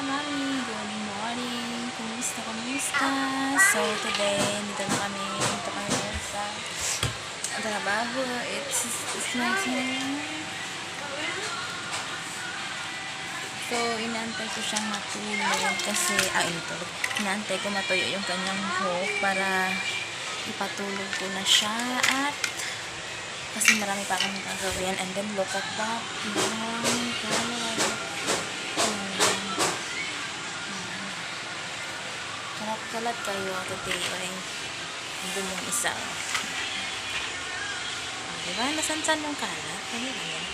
kamami, good morning. Kumusta, kumusta? So today, dito na kami, dito kami sa trabaho. It's, it's my turn. So, inaantay ko siyang matulog kasi, ah, ito. Inaantay ko matuyo yung kanyang hook para ipatulog ko na siya at kasi marami pa akong gagawin and then look at that. Maraming Kalat-kalat kayo today ay doon yung isa. Oh, diba? Nasansan yung kalat? Ano yan?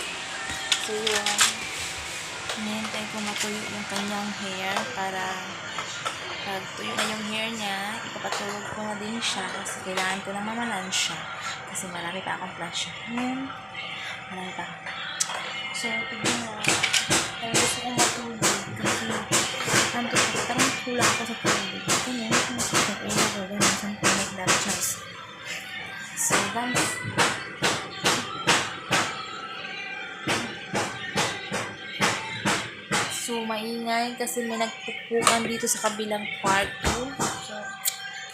So, yung hinihintay ko matuyo yung kanyang hair para pag tuyo na yung hair niya, ipapatulog ko na din siya kasi kailangan ko na mamalan siya kasi marami pa akong flash yun. Marami pa. So, tignan mo. Kaya gusto kong matulog kasi tanto ko, parang kulang ako sa tulog. Ito yun, kung sa ina ko, ganun, something like that, just. So, that's So, maingay kasi may nagpupukan dito sa kabilang kwarto. So,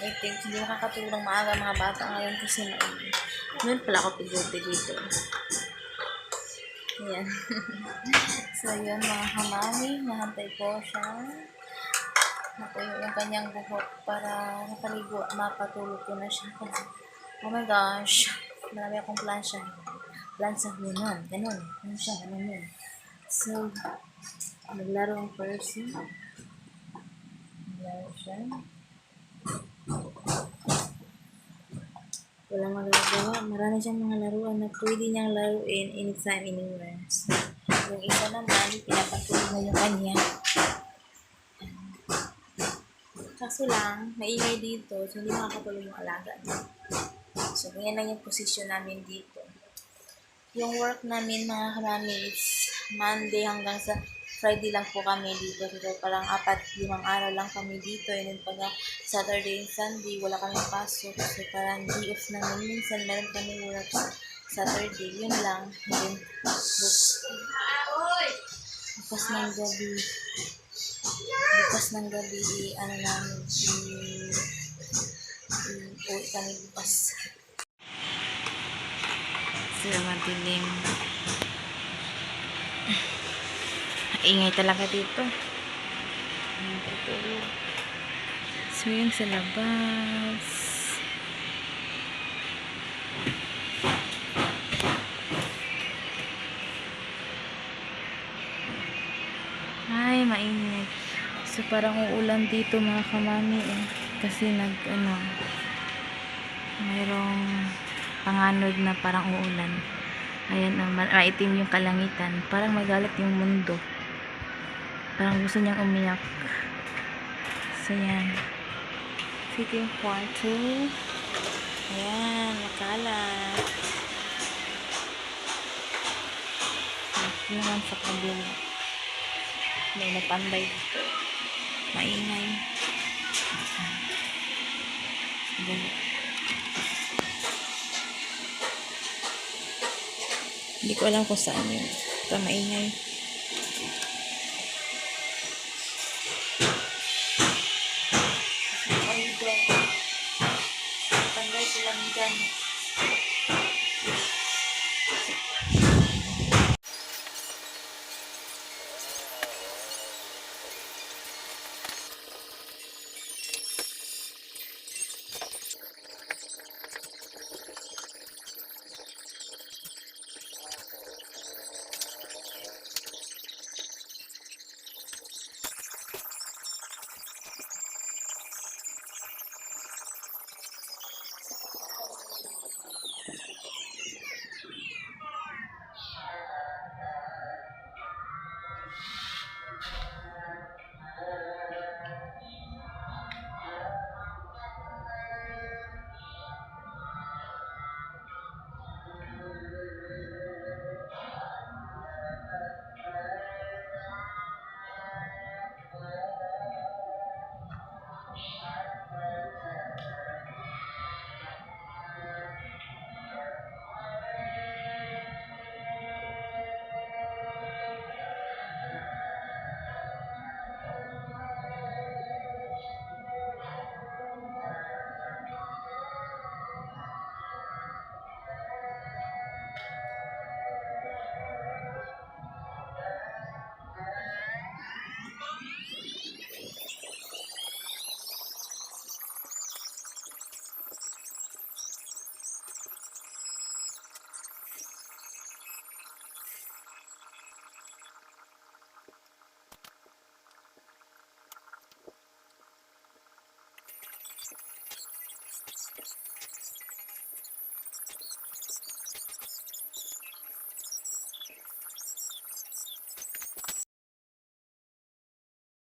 I think hindi makakatulong maaga mga bata ngayon kasi maingay. Noon pala ako pigote dito. Ayan. so, yun mga kamami. Nahantay ko siya. Natuyo yung kanyang buhok para napaligo, mapatulog ko na siya. Oh my gosh. Marami akong plansya. Plansya, ganun. Ganun. Ganun siya. Ganun yun. So, naglaro ang person. Naglaro siya. Wala magagawa. Marami siyang mga laruan na pwede niyang laruin anytime, anywhere. So, yung isa naman, pinapatulog na yung kanya. Kaso lang, maingay dito, so hindi makakatulog yung alaga niya. So, ganyan lang yung position namin dito. Yung work namin mga kamamids, Monday hanggang sa Friday lang po kami dito. So, parang apat, limang araw lang kami dito. And then pag Saturday and Sunday, wala kami pasok. So, parang day off namin. Minsan, meron kami work sa Saturday. Yun lang. And then, book. Bukas ng gabi. Bukas ng gabi, ano namin, i- i- uwi kami bukas. Sila madilim. Ingay talaga dito. So, yun sa labas. Ay, mainit. So, parang uulan dito mga kamami eh. Kasi nag, ano, mayroong panganod na parang uulan. Ayan, ma- maitim yung kalangitan. Parang magalit yung mundo. Parang gusto niyang umiyak. So, yan. Yung kwarto. Ayan, makalat. Ito naman sa kabila. May napanday dito. Maingay. Dali. Hindi ko alam kung saan yun. Ito maingay.